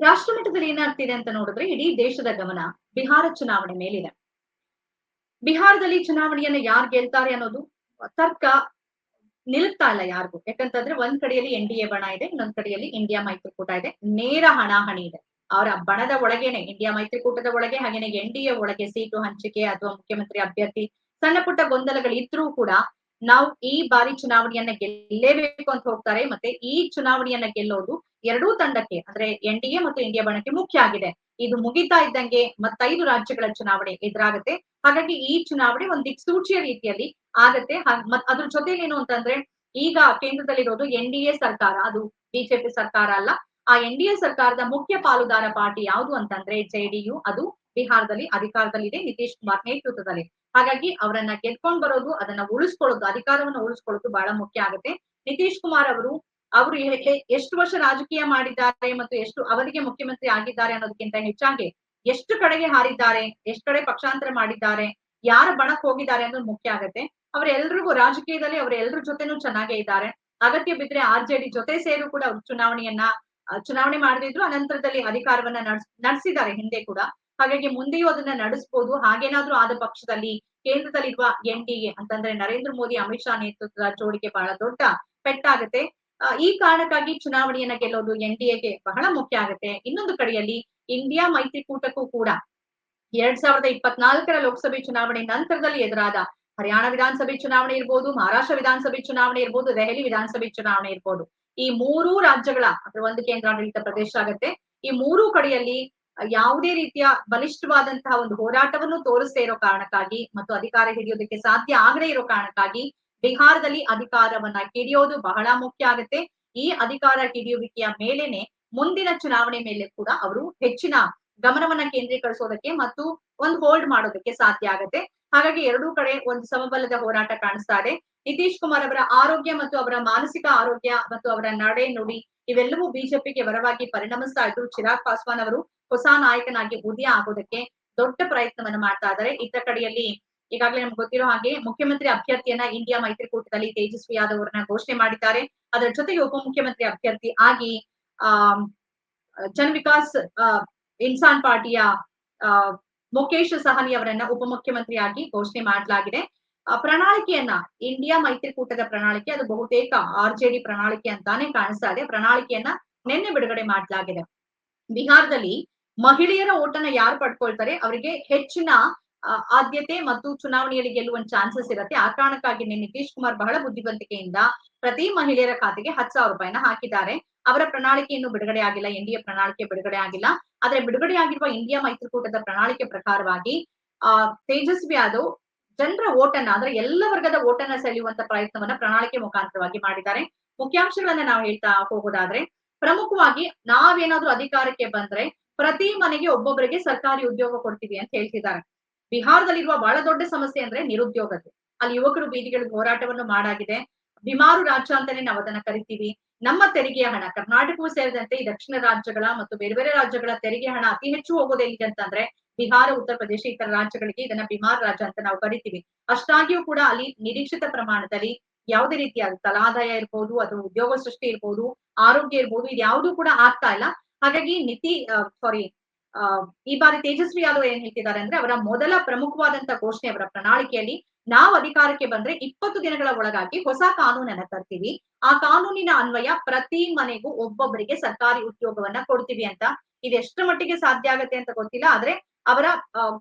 ರಾಷ್ಟ್ರ ಮಟ್ಟದಲ್ಲಿ ಏನಾಗ್ತಿದೆ ಅಂತ ನೋಡಿದ್ರೆ ಇಡೀ ದೇಶದ ಗಮನ ಬಿಹಾರ ಚುನಾವಣೆ ಮೇಲಿದೆ. ಬಿಹಾರದಲ್ಲಿ ಚುನಾವಣೆಯನ್ನ ಯಾರು ಗೆಲ್ತಾರೆ ಅನ್ನೋದು ತರ್ಕ ನಿಲ್ತಾ ಇಲ್ಲ ಯಾರಿಗೂ. ಯಾಕಂತಂದ್ರೆ ಒಂದ್ ಕಡೆಯಲ್ಲಿ ಎನ್ ಡಿ ಎ ಬಣ ಇದೆ, ಇನ್ನೊಂದ್ ಕಡೆಯಲ್ಲಿ ಇಂಡಿಯಾ ಮೈತ್ರಿಕೂಟ ಇದೆ. ನೇರ ಹಣಾಹಣಿ ಇದೆ. ಅವರ ಬಣದ ಒಳಗೇನೆ ಇಂಡಿಯಾ ಮೈತ್ರಿಕೂಟದ ಒಳಗೆ ಹಾಗೇನೆ ಎನ್ ಡಿ ಎ ಒಳಗೆ ಸೀಟು ಹಂಚಿಕೆ ಅಥವಾ ಮುಖ್ಯಮಂತ್ರಿ ಅಭ್ಯರ್ಥಿ ಸಣ್ಣ ಪುಟ್ಟ ಗೊಂದಲಗಳಿದ್ರೂ ಕೂಡ ನಾವು ಈ ಬಾರಿ ಚುನಾವಣೆಯನ್ನ ಗೆಲ್ಲೇಬೇಕು ಅಂತ ಹೋಗ್ತಾರೆ. ಮತ್ತೆ ಈ ಚುನಾವಣೆಯನ್ನ ಗೆಲ್ಲೋದು ಎರಡೂ ತಂಡಕ್ಕೆ, ಅಂದ್ರೆ ಎನ್ ಡಿ ಎ ಮತ್ತು ಇಂಡಿಯಾ ಬಣಕ್ಕೆ ಮುಖ್ಯ ಆಗಿದೆ. ಇದು ಮುಗಿತಾ ಇದ್ದಂಗೆ ಮತ್ತೈದು ರಾಜ್ಯಗಳ ಚುನಾವಣೆ ಎದುರಾಗುತ್ತೆ. ಹಾಗಾಗಿ ಈ ಚುನಾವಣೆ ಒಂದ್ ದಿಕ್ಸೂಚಿಯ ರೀತಿಯಲ್ಲಿ ಆಗತ್ತೆ. ಮತ್ ಅದ್ರ ಜೊತೆಲಿ ಏನು ಅಂತಂದ್ರೆ ಈಗ ಕೇಂದ್ರದಲ್ಲಿರೋದು ಎನ್ ಡಿ ಎ ಸರ್ಕಾರ, ಅದು ಬಿಜೆಪಿ ಸರ್ಕಾರ ಅಲ್ಲ. ಆ ಎನ್ ಡಿ ಎ ಸರ್ಕಾರದ ಮುಖ್ಯ ಪಾಲುದಾರ ಪಾರ್ಟಿ ಯಾವುದು ಅಂತಂದ್ರೆ ಜೆಡಿಯು ಅದು ಬಿಹಾರದಲ್ಲಿ ಅಧಿಕಾರದಲ್ಲಿದೆ, ನಿತೀಶ್ ಕುಮಾರ್ ನೇತೃತ್ವದಲ್ಲಿ. ಹಾಗಾಗಿ ಅವರನ್ನ ಗೆದ್ಕೊಂಡ್ ಬರೋದು, ಅದನ್ನ ಉಳಿಸ್ಕೊಳ್ಳೋದು, ಅಧಿಕಾರವನ್ನು ಉಳಿಸ್ಕೊಳ್ಳೋದು ಬಹಳ ಮುಖ್ಯ ಆಗುತ್ತೆ. ನಿತೀಶ್ ಕುಮಾರ್ ಅವರು ಅವರು ಎಷ್ಟು ವರ್ಷ ರಾಜಕೀಯ ಮಾಡಿದ್ದಾರೆ ಮತ್ತು ಎಷ್ಟು ಅವರಿಗೆ ಮುಖ್ಯಮಂತ್ರಿ ಆಗಿದ್ದಾರೆ ಅನ್ನೋದಕ್ಕಿಂತ ಹೆಚ್ಚಾಗಿ ಎಷ್ಟು ಕಡೆಗೆ ಹಾರಿದ್ದಾರೆ, ಎಷ್ಟು ಕಡೆ ಪಕ್ಷಾಂತರ ಮಾಡಿದ್ದಾರೆ, ಯಾರ ಬಣಕ್ ಹೋಗಿದ್ದಾರೆ ಅನ್ನೋದು ಮುಖ್ಯ ಆಗತ್ತೆ. ಅವರೆಲ್ರಿಗೂ ರಾಜಕೀಯದಲ್ಲಿ ಅವರೆಲ್ಲರ ಜೊತೆನೂ ಚೆನ್ನಾಗೇ ಇದ್ದಾರೆ. ಅಗತ್ಯ ಬಿದ್ರೆ ಆರ್ ಜೆ ಡಿ ಜೊತೆ ಸೇರು ಕೂಡ ಅವ್ರು ಚುನಾವಣೆಯನ್ನ ಚುನಾವಣೆ ಮಾಡದಿದ್ರು ಅನಂತರದಲ್ಲಿ ಅಧಿಕಾರವನ್ನ ನಡ್ಸ್, ನಡೆಸಿದ್ದಾರೆ ಹಿಂದೆ ಕೂಡ. ಹಾಗಾಗಿ ಮುಂದೆಯೂ ಅದನ್ನ ನಡೆಸಬಹುದು ಹಾಗೇನಾದ್ರೂ ಆದ ಪಕ್ಷದಲ್ಲಿ, ಕೇಂದ್ರದಲ್ಲಿರುವ ಎನ್ ಡಿ ಎ ಅಂತಂದ್ರೆ ನರೇಂದ್ರ ಮೋದಿ, ಅಮಿತ್ ಶಾ ನೇತೃತ್ವದ ಜೋಡಿಗೆ ಬಹಳ ದೊಡ್ಡ ಪೆಟ್ಟಾಗುತ್ತೆ. ಈ ಕಾರಣಕ್ಕಾಗಿ ಚುನಾವಣೆಯನ್ನ ಗೆಲ್ಲೋದು ಎನ್ ಡಿ ಎಗೆ ಬಹಳ ಮುಖ್ಯ ಆಗುತ್ತೆ. ಇನ್ನೊಂದು ಕಡೆಯಲ್ಲಿ ಇಂಡಿಯಾ ಮೈತ್ರಿಕೂಟಕ್ಕೂ ಕೂಡ ಎರಡ್ ಸಾವಿರದ ಇಪ್ಪತ್ನಾಲ್ಕರ ಲೋಕಸಭೆ ಚುನಾವಣೆ ನಂತರದಲ್ಲಿ ಎದುರಾದ ಹರಿಯಾಣ ವಿಧಾನಸಭೆ ಚುನಾವಣೆ ಇರ್ಬೋದು, ಮಹಾರಾಷ್ಟ್ರ ವಿಧಾನಸಭೆ ಚುನಾವಣೆ ಇರ್ಬೋದು, ದೆಹಲಿ ವಿಧಾನಸಭೆ ಚುನಾವಣೆ ಇರ್ಬೋದು. ಈ ಮೂರೂ ರಾಜ್ಯಗಳ ಅಂದ್ರೆ ಒಂದು ಕೇಂದ್ರಾಡಳಿತ ಪ್ರದೇಶ ಆಗತ್ತೆ. ಈ ಮೂರೂ ಕಡೆಯಲ್ಲಿ ಯಾವುದೇ ರೀತಿಯ ಬಲಿಷ್ಠವಾದಂತಹ ಒಂದು ಹೋರಾಟವನ್ನು ತೋರಿಸದೇ ಇರೋ ಕಾರಣಕ್ಕಾಗಿ ಮತ್ತು ಅಧಿಕಾರ ಹಿಡಿಯೋದಕ್ಕೆ ಸಾಧ್ಯ ಆಗದೇ ಇರೋ ಕಾರಣಕ್ಕಾಗಿ ಬಿಹಾರದಲ್ಲಿ ಅಧಿಕಾರವನ್ನ ಹಿಡಿಯೋದು ಬಹಳ ಮುಖ್ಯ ಆಗುತ್ತೆ. ಈ ಅಧಿಕಾರ ಹಿಡಿಯುವಿಕೆಯ ಮೇಲೇನೆ ಮುಂದಿನ ಚುನಾವಣೆ ಮೇಲೆ ಕೂಡ ಅವರು ಹೆಚ್ಚಿನ ಗಮನವನ್ನ ಕೇಂದ್ರೀಕರಿಸೋದಕ್ಕೆ ಮತ್ತು ಒಂದು ಹೋಲ್ಡ್ ಮಾಡೋದಕ್ಕೆ ಸಾಧ್ಯ ಆಗುತ್ತೆ. ಹಾಗಾಗಿ ಎರಡೂ ಕಡೆ ಒಂದು ಸಮಬಲದ ಹೋರಾಟ ಕಾಣಿಸ್ತಾ ಇದೆ. ನಿತೀಶ್ ಕುಮಾರ್ ಅವರ ಆರೋಗ್ಯ ಮತ್ತು ಅವರ ಮಾನಸಿಕ ಆರೋಗ್ಯ ಮತ್ತು ಅವರ ನಡೆ ನುಡಿ ಇವೆಲ್ಲವೂ ಬಿಜೆಪಿಗೆ ವರವಾಗಿ ಪರಿಣಮಿಸ್ತಾ ಇದ್ದು ಚಿರಾಗ್ ಪಾಸ್ವಾನ್ ಅವರು ಹೊಸ ನಾಯಕನಾಗಿ ಉದಯ ಆಗೋದಕ್ಕೆ ದೊಡ್ಡ ಪ್ರಯತ್ನವನ್ನ ಮಾಡ್ತಾ ಇದ್ದಾರೆ. ಇತ್ತ ಕಡೆಯಲ್ಲಿ ಈಗಾಗಲೇ ನಮ್ಗೆ ಗೊತ್ತಿರೋ ಹಾಗೆ ಮುಖ್ಯಮಂತ್ರಿ ಅಭ್ಯರ್ಥಿಯನ್ನ ಇಂಡಿಯಾ ಮೈತ್ರಿಕೂಟದಲ್ಲಿ ತೇಜಸ್ವಿ ಯಾದವ್ ಅವರನ್ನ ಘೋಷಣೆ ಮಾಡಿದ್ದಾರೆ. ಅದರ ಜೊತೆಗೆ ಉಪಮುಖ್ಯಮಂತ್ರಿ ಅಭ್ಯರ್ಥಿ ಆಗಿ ಆ ಜನ್ ವಿಕಾಸ್ ಇನ್ಸಾನ್ ಪಾರ್ಟಿಯ ಮುಖೇಶ್ ಸಹನಿ ಅವರನ್ನ ಉಪಮುಖ್ಯಮಂತ್ರಿಯಾಗಿ ಘೋಷಣೆ ಮಾಡಲಾಗಿದೆ. ಪ್ರಣಾಳಿಕೆಯನ್ನ ಇಂಡಿಯಾ ಮೈತ್ರಿಕೂಟದ ಪ್ರಣಾಳಿಕೆ, ಅದು ಬಹುತೇಕ ಆರ್ ಜೆ ಡಿ ಪ್ರಣಾಳಿಕೆ ಅಂತಾನೆ ಕಾಣಿಸ್ತಾ ಇದೆ. ಪ್ರಣಾಳಿಕೆಯನ್ನ ನಿನ್ನೆ ಬಿಡುಗಡೆ ಮಾಡಲಾಗಿದೆ. ಬಿಹಾರದಲ್ಲಿ ಮಹಿಳೆಯರ ಓಟನ್ನ ಯಾರು ಪಡ್ಕೊಳ್ತಾರೆ? ಅವರಿಗೆ ಹೆಚ್ಚಿನ ಆದ್ಯತೆ ಮತ್ತು ಚುನಾವಣೆಯಲ್ಲಿ ಗೆಲ್ಲುವ ಚಾನ್ಸಸ್ ಇರುತ್ತೆ. ಆ ಕಾರಣಕ್ಕಾಗಿ ನಿತೀಶ್ ಕುಮಾರ್ ಬಹಳ ಬುದ್ಧಿವಂತಿಕೆಯಿಂದ ಪ್ರತಿ ಮಹಿಳೆಯರ ಖಾತೆಗೆ ಹತ್ತು ಸಾವಿರ ರೂಪಾಯಿನ ಹಾಕಿದ್ದಾರೆ. ಅವರ ಪ್ರಣಾಳಿಕೆ ಇನ್ನು ಬಿಡುಗಡೆ ಆಗಿಲ್ಲ. ಎನ್ ಡಿ ಎ ಪ್ರಣಾಳಿಕೆ ಬಿಡುಗಡೆ ಆಗಿಲ್ಲ. ಆದ್ರೆ ಬಿಡುಗಡೆಯಾಗಿರುವ ಇಂಡಿಯಾ ಮೈತ್ರಿಕೂಟದ ಪ್ರಣಾಳಿಕೆ ಪ್ರಕಾರವಾಗಿ, ಆ, ತೇಜಸ್ವಿ ಯಾದವ್ ಜನರ ಓಟನ್ನ, ಅಂದ್ರೆ ಎಲ್ಲ ವರ್ಗದ ಓಟನ್ನ ಸೆಳೆಯುವಂತ ಪ್ರಯತ್ನವನ್ನ ಪ್ರಣಾಳಿಕೆ ಮುಖಾಂತರವಾಗಿ ಮಾಡಿದ್ದಾರೆ. ಮುಖ್ಯಾಂಶಗಳನ್ನ ನಾವು ಹೇಳ್ತಾ ಹೋಗೋದಾದ್ರೆ, ಪ್ರಮುಖವಾಗಿ ನಾವೇನಾದ್ರೂ ಅಧಿಕಾರಕ್ಕೆ ಬಂದ್ರೆ ಪ್ರತಿ ಮನೆಗೆ ಒಬ್ಬೊಬ್ಬರಿಗೆ ಸರ್ಕಾರಿ ಉದ್ಯೋಗ ಕೊಡ್ತೀವಿ ಅಂತ ಹೇಳ್ತಿದ್ದಾರೆ. ಬಿಹಾರದಲ್ಲಿರುವ ಬಹಳ ದೊಡ್ಡ ಸಮಸ್ಯೆ ಅಂದ್ರೆ ನಿರುದ್ಯೋಗತೆ. ಅಲ್ಲಿ ಯುವಕರು ಬೀದಿಗಳಿಗೆ ಹೋರಾಟವನ್ನು ಮಾಡಾಗಿದೆ. ಬಿಮಾರು ರಾಜ್ಯ ಅಂತಲೇ ನಾವು ಅದನ್ನ ಕರಿತೀವಿ. ನಮ್ಮ ತೆರಿಗೆಯ ಹಣ, ಕರ್ನಾಟಕವೂ ಸೇರಿದಂತೆ ಈ ದಕ್ಷಿಣ ರಾಜ್ಯಗಳ ಮತ್ತು ಬೇರೆ ಬೇರೆ ರಾಜ್ಯಗಳ ತೆರಿಗೆ ಹಣ ಅತಿ ಹೆಚ್ಚು ಹೋಗೋದು ಎಲ್ಲಿಗೆ ಅಂತಂದ್ರೆ ಬಿಹಾರ, ಉತ್ತರ ಪ್ರದೇಶ, ಇತರ ರಾಜ್ಯಗಳಿಗೆ ಇದನ್ನ ಬಿಮಾರ್ ರಾಜ್ಯ ಅಂತ ನಾವು ಕರಿತೀವಿ. ಅಷ್ಟಾಗಿಯೂ ಕೂಡ ಅಲ್ಲಿ ನಿರೀಕ್ಷಿತ ಪ್ರಮಾಣದಲ್ಲಿ ಯಾವುದೇ ರೀತಿಯಾದ ತಲಾದಾಯ ಇರ್ಬೋದು ಅಥವಾ ಉದ್ಯೋಗ ಸೃಷ್ಟಿ ಇರ್ಬೋದು, ಆರೋಗ್ಯ ಇರ್ಬೋದು ಇದು ಯಾವುದು ಕೂಡ ಆಗ್ತಾ ಇಲ್ಲ. ಹಾಗಾಗಿ ನಿತಿ ಸಾರಿ ಈ ಬಾರಿ ತೇಜಸ್ವಿ ಯಾದವ್ ಏನ್ ಹೇಳ್ತಿದ್ದಾರೆ ಅಂದ್ರೆ ಅವರ ಮೊದಲ ಪ್ರಮುಖವಾದಂತ ಘೋಷಣೆ ಅವರ ಪ್ರಣಾಳಿಕೆಯಲ್ಲಿ ನಾವು ಅಧಿಕಾರಕ್ಕೆ ಬಂದ್ರೆ ಇಪ್ಪತ್ತು ದಿನಗಳ ಒಳಗಾಗಿ ಹೊಸ ಕಾನೂನನ್ನ ತರ್ತೀವಿ. ಆ ಕಾನೂನಿನ ಅನ್ವಯ ಪ್ರತಿ ಮನೆಗೂ ಒಬ್ಬೊಬ್ಬರಿಗೆ ಸರ್ಕಾರಿ ಉದ್ಯೋಗವನ್ನ ಕೊಡ್ತೀವಿ ಅಂತ ಇದು ಎಷ್ಟರ ಮಟ್ಟಿಗೆ ಸಾಧ್ಯ ಆಗತ್ತೆ ಅಂತ ಗೊತ್ತಿಲ್ಲ, ಆದ್ರೆ ಅವರ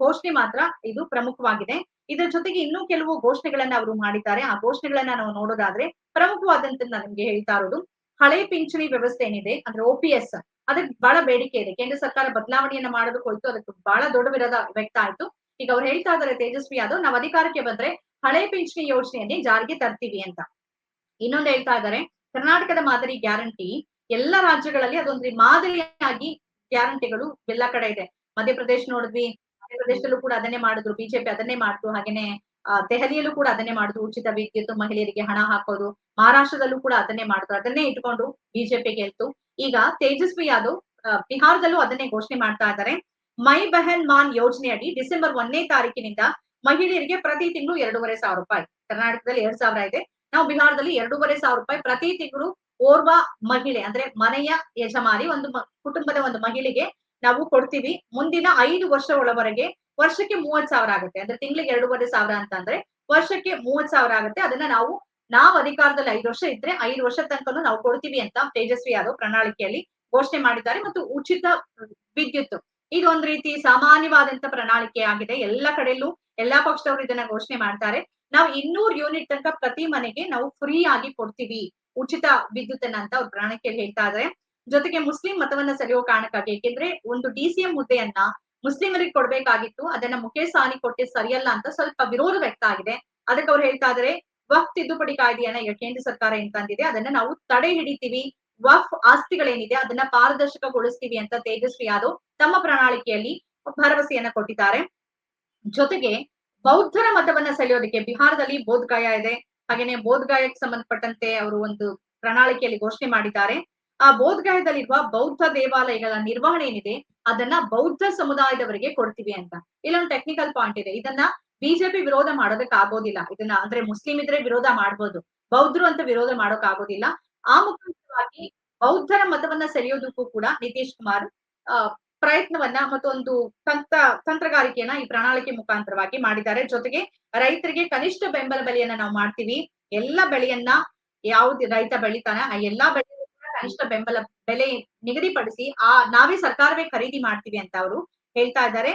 ಘೋಷಣೆ ಮಾತ್ರ ಇದು ಪ್ರಮುಖವಾಗಿದೆ. ಇದರ ಜೊತೆಗೆ ಇನ್ನೂ ಕೆಲವು ಘೋಷಣೆಗಳನ್ನ ಅವರು ಮಾಡಿದ್ದಾರೆ. ಆ ಘೋಷಣೆಗಳನ್ನ ನಾವು ನೋಡೋದಾದ್ರೆ ಪ್ರಮುಖವಾದಂತ ನಿಮ್ಗೆ ಹೇಳ್ತಾ ಇರೋದು. ಹಳೆ ಪಿಂಚಣಿ ವ್ಯವಸ್ಥೆ ಏನಿದೆ ಅಂದ್ರೆ ಓ ಪಿ ಎಸ್ ಅದಕ್ಕೆ ಬಹಳ ಬೇಡಿಕೆ ಇದೆ. ಕೇಂದ್ರ ಸರ್ಕಾರ ಬದಲಾವಣೆಯನ್ನ ಮಾಡೋದಕ್ಕೆ ಹೋಯ್ತು ಅದಕ್ಕೆ ಬಹಳ ದೊಡ್ಡ ವಿರೋಧ ವ್ಯಕ್ತ ಆಯ್ತು. ಈಗ ಅವ್ರು ಹೇಳ್ತಾ ಇದ್ದಾರೆ ತೇಜಸ್ವಿ ಯಾದವ್, ನಾವು ಅಧಿಕಾರಕ್ಕೆ ಬಂದ್ರೆ ಹಳೆ ಪಿಂಚಣಿ ಯೋಜನೆಯಲ್ಲಿ ಜಾರಿಗೆ ತರ್ತೀವಿ ಅಂತ. ಇನ್ನೊಂದು ಹೇಳ್ತಾ ಇದ್ದಾರೆ, ಕರ್ನಾಟಕದ ಮಾದರಿ ಗ್ಯಾರಂಟಿ, ಎಲ್ಲ ರಾಜ್ಯಗಳಲ್ಲಿ ಅದೊಂದು ಮಾದರಿಯಾಗಿ ಗ್ಯಾರಂಟಿಗಳು ಎಲ್ಲ ಕಡೆ ಇದೆ. ಮಧ್ಯಪ್ರದೇಶ ನೋಡಿದ್ವಿ, ಮಧ್ಯಪ್ರದೇಶದಲ್ಲೂ ಕೂಡ ಅದನ್ನೇ ಮಾಡಿದ್ರು, ಬಿಜೆಪಿ ಅದನ್ನೇ ಮಾಡ್ತು, ಹಾಗೇನೆ ದೆಹಲಿಯಲ್ಲೂ ಕೂಡ ಅದನ್ನೇ ಮಾಡಿದ್ರು, ಉಚಿತ ವಿದ್ಯುತ್ ಮಹಿಳೆಯರಿಗೆ ಹಣ ಹಾಕೋದು, ಮಹಾರಾಷ್ಟ್ರದಲ್ಲೂ ಕೂಡ ಅದನ್ನೇ ಮಾಡಿದ್ರು, ಅದನ್ನೇ ಇಟ್ಕೊಂಡು ಬಿಜೆಪಿ ಗೆಲ್ತು. ಈಗ ತೇಜಸ್ವಿ ಯಾದವ್ ಬಿಹಾರದಲ್ಲೂ ಅದನ್ನೇ ಘೋಷಣೆ ಮಾಡ್ತಾ ಇದ್ದಾರೆ. ಮೈ ಬೆಹನ್ ಮಾನ್ ಯೋಜನೆಯಡಿ ಡಿಸೆಂಬರ್ ಒಂದನೇ ತಾರೀಕಿನಿಂದ ಮಹಿಳೆಯರಿಗೆ ಪ್ರತಿ ತಿಂಗಳು ಎರಡೂವರೆ ಸಾವಿರ ರೂಪಾಯಿ. ಕರ್ನಾಟಕದಲ್ಲಿ ಎರಡ್ ಸಾವಿರ ಇದೆ. ನಾವು ಬಿಹಾರದಲ್ಲಿ ಎರಡೂವರೆ ಸಾವಿರ ರೂಪಾಯಿ ಪ್ರತಿ ತಿಂಗಳು ಓರ್ವ ಮಹಿಳೆ, ಅಂದ್ರೆ ಮನೆಯ ಯಜಮಾನಿ, ಒಂದು ಕುಟುಂಬದ ಒಂದು ಮಹಿಳೆಗೆ ನಾವು ಕೊಡ್ತೀವಿ. ಮುಂದಿನ ಐದು ವರ್ಷ ಒಳವರೆಗೆ ವರ್ಷಕ್ಕೆ ಮೂವತ್ ಸಾವಿರ ಆಗುತ್ತೆ. ಅಂದ್ರೆ ತಿಂಗಳಿಗೆ ಎರಡೂವರೆ ಸಾವಿರ ಅಂತ ಅಂದ್ರೆ ವರ್ಷಕ್ಕೆ ಮೂವತ್ ಸಾವಿರ ಆಗುತ್ತೆ. ಅದನ್ನ ನಾವು ನಾವು ಅಧಿಕಾರದಲ್ಲಿ ಐದು ವರ್ಷ ಇದ್ರೆ ಐದು ವರ್ಷ ತನಕನೂ ನಾವು ಕೊಡ್ತೀವಿ ಅಂತ ತೇಜಸ್ವಿ ಯಾದವ್ ಪ್ರಣಾಳಿಕೆಯಲ್ಲಿ ಘೋಷಣೆ ಮಾಡಿದ್ದಾರೆ ಮತ್ತು ಉಚಿತ ವಿದ್ಯುತ್. ಇದು ಒಂದ್ ರೀತಿ ಸಾಮಾನ್ಯವಾದಂತ ಪ್ರಣಾಳಿಕೆ ಆಗಿದೆ. ಎಲ್ಲ ಕಡೆಯಲ್ಲೂ ಎಲ್ಲಾ ಪಕ್ಷದವರು ಇದನ್ನ ಘೋಷಣೆ ಮಾಡ್ತಾರೆ. ನಾವು ಇನ್ನೂರು ಯೂನಿಟ್ ತನಕ ಪ್ರತಿ ಮನೆಗೆ ನಾವು ಫ್ರೀ ಆಗಿ ಕೊಡ್ತೀವಿ ಉಚಿತ ವಿದ್ಯುತ್ ಅಂತ ಅವ್ರ ಪ್ರಣಾಳಿಕೆಯಲ್ಲಿ ಹೇಳ್ತಾ ಇದ್ದಾರೆ ಜೊತೆಗೆ ಮುಸ್ಲಿಂ ಮತವನ್ನ ಸೆಳೆಯುವ ಕಾರಣಕ್ಕಾಗಿ, ಏಕೆಂದ್ರೆ ಒಂದು ಡಿ ಸಿ ಎಂ ಹುದ್ದೆಯನ್ನ ಮುಸ್ಲಿಮರಿಗೆ ಕೊಡ್ಬೇಕಾಗಿತ್ತು. ಅದನ್ನ ಮುಖೇಶ್ ಸಾನಿ ಕೊಟ್ಟಿದ್ ಸರಿಯಲ್ಲ ಅಂತ ಸ್ವಲ್ಪ ವಿರೋಧ ವ್ಯಕ್ತ ಆಗಿದೆ. ಅದಕ್ಕೆ ಅವ್ರು ಹೇಳ್ತಾ ಇದಾರೆ ವಫ್ ತಿದ್ದುಪಡಿ ಕಾಯ್ದೆಯನ್ನ ಕೇಂದ್ರ ಸರ್ಕಾರ ಏನ್ ತಂದಿದೆ? ಅದನ್ನ ನಾವು ತಡೆ ಹಿಡಿತೀವಿ. ವಫ್ ಆಸ್ತಿಗಳೇನಿದೆ ಅದನ್ನ ಪಾರದರ್ಶಕಗೊಳಿಸ್ತೀವಿ ಅಂತ ತೇಜಸ್ವಿ ಯಾದವ್ ತಮ್ಮ ಪ್ರಣಾಳಿಕೆಯಲ್ಲಿ ಭರವಸೆಯನ್ನ ಕೊಟ್ಟಿದ್ದಾರೆ. ಜೊತೆಗೆ ಬೌದ್ಧರ ಮತವನ್ನ ಸೆಳೆಯೋದಕ್ಕೆ ಬಿಹಾರದಲ್ಲಿ ಬೋಧ್ಗಾಯ ಇದೆ. ಹಾಗೇನೆ ಬೋಧ್ಗಾಯಕ್ಕೆ ಸಂಬಂಧಪಟ್ಟಂತೆ ಅವರು ಒಂದು ಪ್ರಣಾಳಿಕೆಯಲ್ಲಿ ಘೋಷಣೆ ಮಾಡಿದ್ದಾರೆ. ಆ ಬೋಧ್ಗಾಯದಲ್ಲಿರುವ ಬೌದ್ಧ ದೇವಾಲಯಗಳ ನಿರ್ವಹಣೆ ಏನಿದೆ? ಅದನ್ನ ಬೌದ್ಧ ಸಮುದಾಯದವರಿಗೆ ಕೊಡ್ತೀವಿ ಅಂತ. ಇಲ್ಲೊಂದು ಟೆಕ್ನಿಕಲ್ ಪಾಯಿಂಟ್ ಇದೆ. ಇದನ್ನ ಬಿಜೆಪಿ ವಿರೋಧ ಮಾಡೋದಕ್ಕೆ ಆಗೋದಿಲ್ಲ. ಇದನ್ನ ಅಂದ್ರೆ ಮುಸ್ಲಿಂ ಇದ್ರೆ ವಿರೋಧ ಮಾಡ್ಬೋದು. ಬೌದ್ಧರು ಅಂತ ವಿರೋಧ ಮಾಡೋಕ್ ಆಗೋದಿಲ್ಲ. ಆ ಮುಖಾಂತರವಾಗಿ ಬೌದ್ಧರ ಮತವನ್ನ ಸೆಳೆಯೋದಕ್ಕೂ ಕೂಡ ನಿತೀಶ್ ಕುಮಾರ್ ಪ್ರಯತ್ನವನ್ನ ಮತ್ತೊಂದು ತಂತ್ರ, ತಂತ್ರಗಾರಿಕೆಯನ್ನ ಈ ಪ್ರಣಾಳಿಕೆ ಮುಖಾಂತರವಾಗಿ ಮಾಡಿದ್ದಾರೆ. ಜೊತೆಗೆ ರೈತರಿಗೆ ಕನಿಷ್ಠ ಬೆಂಬಲ ಬೆಲೆಯನ್ನ ನಾವು ಮಾಡ್ತೀವಿ. ಎಲ್ಲಾ ಬೆಳೆಯನ್ನ ಯಾವ್ದು ರೈತ ಬೆಳಿತಾನೆ, ಆ ಎಲ್ಲಾ ಬೆಳೆ ಕನಿಷ್ಠ ಬೆಂಬಲ, ಬೆಲೆ ನಿಗದಿಪಡಿಸಿ ಆ ನಾವೇ ಸರ್ಕಾರವೇ ಖರೀದಿ ಮಾಡ್ತೀವಿ ಅಂತ ಅವರು ಹೇಳ್ತಾ ಇದ್ದಾರೆ.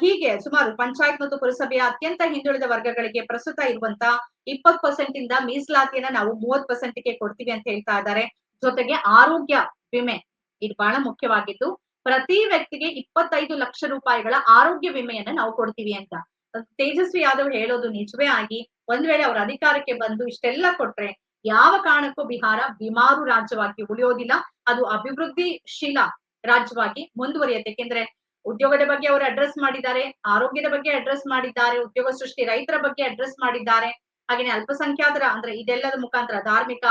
ಹೀಗೆ ಸುಮಾರು ಪಂಚಾಯತ್ ಮತ್ತು ಪುರಸಭೆಯ ಅತ್ಯಂತ ಹಿಂದುಳಿದ ವರ್ಗಗಳಿಗೆ ಪ್ರಸ್ತುತ ಇರುವಂತ ಇಪ್ಪತ್ ಪರ್ಸೆಂಟ್ ಇಂದ ಮೀಸಲಾತಿಯನ್ನ ನಾವು ಮೂವತ್ ಪರ್ಸೆಂಟ್ಗೆ ಕೊಡ್ತೀವಿ ಅಂತ ಹೇಳ್ತಾ ಇದ್ದಾರೆ. ಜೊತೆಗೆ ಆರೋಗ್ಯ ವಿಮೆ ಇದು ಬಹಳ ಮುಖ್ಯವಾಗಿದ್ದು, ಪ್ರತಿ ವ್ಯಕ್ತಿಗೆ ಇಪ್ಪತ್ತೈದು ಲಕ್ಷ ರೂಪಾಯಿಗಳ ಆರೋಗ್ಯ ವಿಮೆಯನ್ನ ನಾವು ಕೊಡ್ತೀವಿ ಅಂತ. ತೇಜಸ್ವಿ ಯಾದವ್ ಹೇಳೋದು ನಿಜವೇ ಆಗಿ, ಒಂದ್ ವೇಳೆ ಅವ್ರ ಅಧಿಕಾರಕ್ಕೆ ಬಂದು ಇಷ್ಟೆಲ್ಲ ಕೊಟ್ರೆ ಯಾವ ಕಾರಣಕ್ಕೂ ಬಿಹಾರ ಬಿಮಾರು ರಾಜ್ಯವಾಗಿ ಉಳಿಯೋದಿಲ್ಲ. ಅದು ಅಭಿವೃದ್ಧಿಶೀಲ ರಾಜ್ಯವಾಗಿ ಮುಂದುವರಿಯುತ್ತೆ. ಯಾಕೆಂದ್ರೆ ಉದ್ಯೋಗದ ಬಗ್ಗೆ ಅವರು ಅಡ್ರೆಸ್ ಮಾಡಿದ್ದಾರೆ, ಆರೋಗ್ಯದ ಬಗ್ಗೆ ಅಡ್ರೆಸ್ ಮಾಡಿದ್ದಾರೆ, ಉದ್ಯೋಗ ಸೃಷ್ಟಿ ರೈತರ ಬಗ್ಗೆ ಅಡ್ರೆಸ್ ಮಾಡಿದ್ದಾರೆ. ಹಾಗೇನೆ ಅಲ್ಪಸಂಖ್ಯಾತರ ಅಂದ್ರೆ ಇದೆಲ್ಲದ ಮುಖಾಂತರ ಧಾರ್ಮಿಕ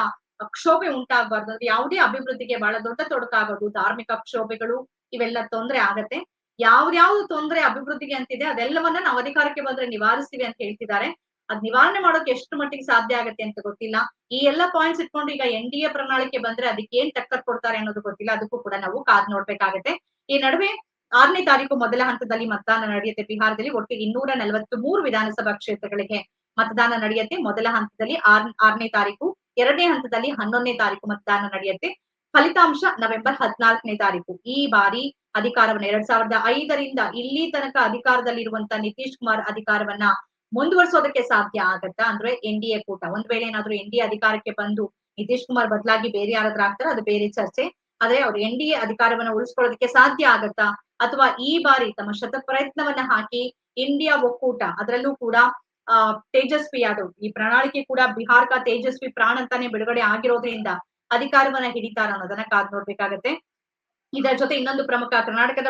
ಕ್ಷೋಭೆ ಉಂಟಾಗಬಾರ್ದು. ಯಾವುದೇ ಅಭಿವೃದ್ಧಿಗೆ ಬಹಳ ದೊಡ್ಡ ತೊಡಕಾಗೋದು. ಧಾರ್ಮಿಕ ಕ್ಷೋಭೆಗಳು ಇವೆಲ್ಲ ತೊಂದರೆ ಆಗತ್ತೆ. ಯಾವ್ದ್ಯಾವ್ದು ತೊಂದರೆ ಅಭಿವೃದ್ಧಿಗೆ ಅಂತಿದೆ ಅದೆಲ್ಲವನ್ನ ನಾವು ಅಧಿಕಾರಕ್ಕೆ ಬಂದ್ರೆ ನಿವಾರಿಸ್ತೀವಿ ಅಂತ ಹೇಳ್ತಿದ್ದಾರೆ. ಅದ್ ನಿವಾರಣೆ ಮಾಡೋಕೆ ಎಷ್ಟು ಮಟ್ಟಿಗೆ ಸಾಧ್ಯ ಆಗತ್ತೆ ಅಂತ ಗೊತ್ತಿಲ್ಲ. ಈ ಎಲ್ಲಾ ಪಾಯಿಂಟ್ಸ್ ಇಟ್ಕೊಂಡು ಈಗ ಎನ್ ಡಿ ಎ ಪ್ರಣಾಳಿಕೆ ಬಂದ್ರೆ ಅದಕ್ಕೆ ಏನ್ ಟಕ್ಕರ್ ಕೊಡ್ತಾರೆ ಅನ್ನೋದು ಗೊತ್ತಿಲ್ಲ. ಅದಕ್ಕೂ ಕೂಡ ನಾವು ಕಾದ್ ನೋಡ್ಬೇಕಾಗತ್ತೆ. ಈ ನಡುವೆ ಆರನೇ ತಾರೀಕು ಮೊದಲ ಹಂತದಲ್ಲಿ ಮತದಾನ ನಡೆಯುತ್ತೆ. ಬಿಹಾರದಲ್ಲಿ ಒಟ್ಟು ಇನ್ನೂರ ನಲವತ್ತು ಮೂರು ವಿಧಾನಸಭಾ ಕ್ಷೇತ್ರಗಳಿಗೆ ಮತದಾನ ನಡೆಯುತ್ತೆ. ಮೊದಲ ಹಂತದಲ್ಲಿ ಆರ್, ಆರನೇ ತಾರೀಕು, ಎರಡನೇ ಹಂತದಲ್ಲಿ ಹನ್ನೊಂದನೇ ತಾರೀಕು ಮತದಾನ ನಡೆಯುತ್ತೆ. ಫಲಿತಾಂಶ ನವೆಂಬರ್ ಹದಿನಾಲ್ಕನೇ ತಾರೀಕು. ಈ ಬಾರಿ ಅಧಿಕಾರವನ್ನ ಎರಡ್ ಸಾವಿರದ ಐದರಿಂದ ಇಲ್ಲಿ ತನಕ ಅಧಿಕಾರದಲ್ಲಿರುವಂತ ನಿತೀಶ್ ಕುಮಾರ್ ಅಧಿಕಾರವನ್ನ ಮುಂದುವರಿಸೋದಕ್ಕೆ ಸಾಧ್ಯ ಆಗತ್ತಾ? ಅಂದ್ರೆ ಎನ್ ಡಿ ಎ ಕೂಟ. ಒಂದ್ ವೇಳೆ ಏನಾದ್ರು ಎನ್ ಡಿ ಎ ಅಧಿಕಾರಕ್ಕೆ ಬಂದು ನಿತೀಶ್ ಕುಮಾರ್ ಬದಲಾಗಿ ಬೇರೆ ಯಾರಾದ್ರೂ ಆಗ್ತಾರೆ? ಅದು ಬೇರೆ ಚರ್ಚೆ. ಆದ್ರೆ ಅವ್ರು ಎನ್ ಡಿ ಎ ಅಧಿಕಾರವನ್ನ ಉಳಿಸ್ಕೊಳ್ಳೋದಕ್ಕೆ ಸಾಧ್ಯ ಆಗತ್ತಾ? ಅಥವಾ ಈ ಬಾರಿ ತಮ್ಮ ಶತ ಪ್ರಯತ್ನವನ್ನ ಹಾಕಿ ಇಂಡಿಯಾ ಒಕ್ಕೂಟ ಅದರಲ್ಲೂ ಕೂಡ, ಆ, ತೇಜಸ್ವಿ ಯಾದವ್, ಈ ಪ್ರಣಾಳಿಕೆ ಕೂಡ ಬಿಹಾರ್ ಕಾ ತೇಜಸ್ವಿ ಪ್ರಾಣ್ ಅಂತಾನೆ ಬಿಡುಗಡೆ ಆಗಿರೋದ್ರಿಂದ ಅಧಿಕಾರವನ್ನ ಹಿಡಿತಾರ ಅನ್ನೋದನ್ನ ಕಾದ್ ನೋಡ್ಬೇಕಾಗತ್ತೆ. ಇದರ ಜೊತೆ ಇನ್ನೊಂದು ಪ್ರಮುಖ ಕರ್ನಾಟಕದ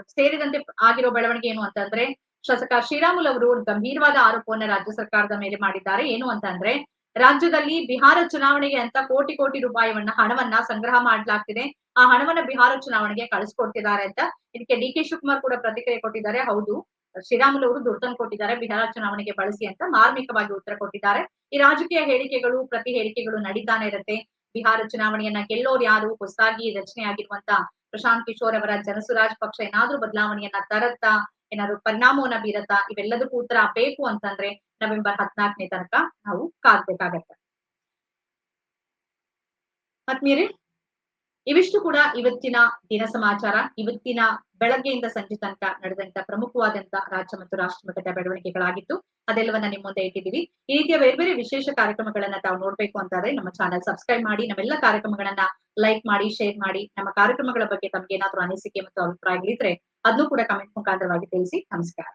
ಸೇರಿದಂತೆ ಆಗಿರೋ ಬೆಳವಣಿಗೆ ಏನು ಅಂತಂದ್ರೆ ಶಾಸಕ ಶ್ರೀರಾಮುಲು ಅವರು ಗಂಭೀರವಾದ ಆರೋಪವನ್ನ ರಾಜ್ಯ ಸರ್ಕಾರದ ಮೇಲೆ ಮಾಡಿದ್ದಾರೆ. ಏನು ಅಂತಂದ್ರೆ ರಾಜ್ಯದಲ್ಲಿ ಬಿಹಾರ ಚುನಾವಣೆಗೆ ಅಂತ ಕೋಟಿ ಕೋಟಿ ರೂಪಾಯಿವನ್ನ ಹಣವನ್ನ ಸಂಗ್ರಹ ಮಾಡ್ಲಾಗ್ತಿದೆ. ಆ ಹಣವನ್ನ ಬಿಹಾರ ಚುನಾವಣೆಗೆ ಕಳಿಸ್ಕೊಡ್ತಿದ್ದಾರೆ ಅಂತ ಇದಕ್ಕೆ ಡಿ ಕೆ ಶಿವಕುಮಾರ್ ಕೂಡ ಪ್ರತಿಕ್ರಿಯೆ ಕೊಟ್ಟಿದ್ದಾರೆ. ಹೌದು, ಶ್ರೀರಾಮುಲು ಅವರು ದುಡ್ಡನ್ ಕೊಟ್ಟಿದ್ದಾರೆ, ಬಿಹಾರ ಚುನಾವಣೆಗೆ ಬಳಸಿ ಅಂತ ಮಾರ್ಮಿಕವಾಗಿ ಉತ್ತರ ಕೊಟ್ಟಿದ್ದಾರೆ. ಈ ರಾಜಕೀಯ ಹೇಳಿಕೆಗಳು, ಪ್ರತಿ ಹೇಳಿಕೆಗಳು ನಡೀತಾನೆ ಇರುತ್ತೆ. ಬಿಹಾರ ಚುನಾವಣೆಯನ್ನ ಗೆಲ್ಲೋರು ಯಾರು? ಹೊಸದಾಗಿ ರಚನೆ ಆಗಿರುವಂತ ಪ್ರಶಾಂತ್ ಕಿಶೋರ್ ಅವರ ಜನಸುರಾಜ್ ಪಕ್ಷ ಏನಾದ್ರೂ ಬದಲಾವಣೆಯನ್ನ ತರತ್ತಾ, ಏನಾದ್ರು ಪರಿಣಾಮವನ್ನ ಬೀರತ್ತಾ, ಇವೆಲ್ಲದಕ್ಕೂ ಉತ್ತರ ಬೇಕು ಅಂತಂದ್ರೆ ನವೆಂಬರ್ ಹದಿನಾಲ್ಕನೇ ತನಕ ನಾವು ಕಾದ್ಬೇಕಾಗತ್ತೆ. ಆತ್ಮೀಯರೇ ಇವಿಷ್ಟು ಕೂಡ ಇವತ್ತಿನ ದಿನ ಸಮಾಚಾರ, ಇವತ್ತಿನ ಬೆಳಗ್ಗೆಯಿಂದ ಸಂಜೆ ತನಕ ನಡೆದಂತ ಪ್ರಮುಖವಾದಂತ ರಾಜ್ಯ ಮತ್ತು ರಾಷ್ಟ್ರ ಮಟ್ಟದ ಬೆಳವಣಿಗೆಗಳಾಗಿತ್ತು ಅದೆಲ್ಲವನ್ನ ನಿಮ್ಮ ಮುಂದೆ ಇಟ್ಟಿದ್ದೀವಿ. ಈ ರೀತಿಯ ಬೇರೆ ಬೇರೆ ವಿಶೇಷ ಕಾರ್ಯಕ್ರಮಗಳನ್ನ ತಾವು ನೋಡ್ಬೇಕು ಅಂತಾದ್ರೆ ನಮ್ಮ ಚಾನಲ್ ಸಬ್ಸ್ಕ್ರೈಬ್ ಮಾಡಿ ನಮ್ಮೆಲ್ಲ ಕಾರ್ಯಕ್ರಮಗಳನ್ನ ಲೈಕ್ ಮಾಡಿ ಶೇರ್ ಮಾಡಿ, ನಮ್ಮ ಕಾರ್ಯಕ್ರಮಗಳ ಬಗ್ಗೆ ತಮ್ಗೆ ಏನಾದ್ರೂ ಅನಿಸಿಕೆ ಮತ್ತು ಅಭಿಪ್ರಾಯಗಳಿದ್ರೆ ಅದನ್ನು ಕೂಡ ಕಮೆಂಟ್ ಮುಖಾಂತರವಾಗಿ ತಿಳಿಸಿ. ನಮಸ್ಕಾರ.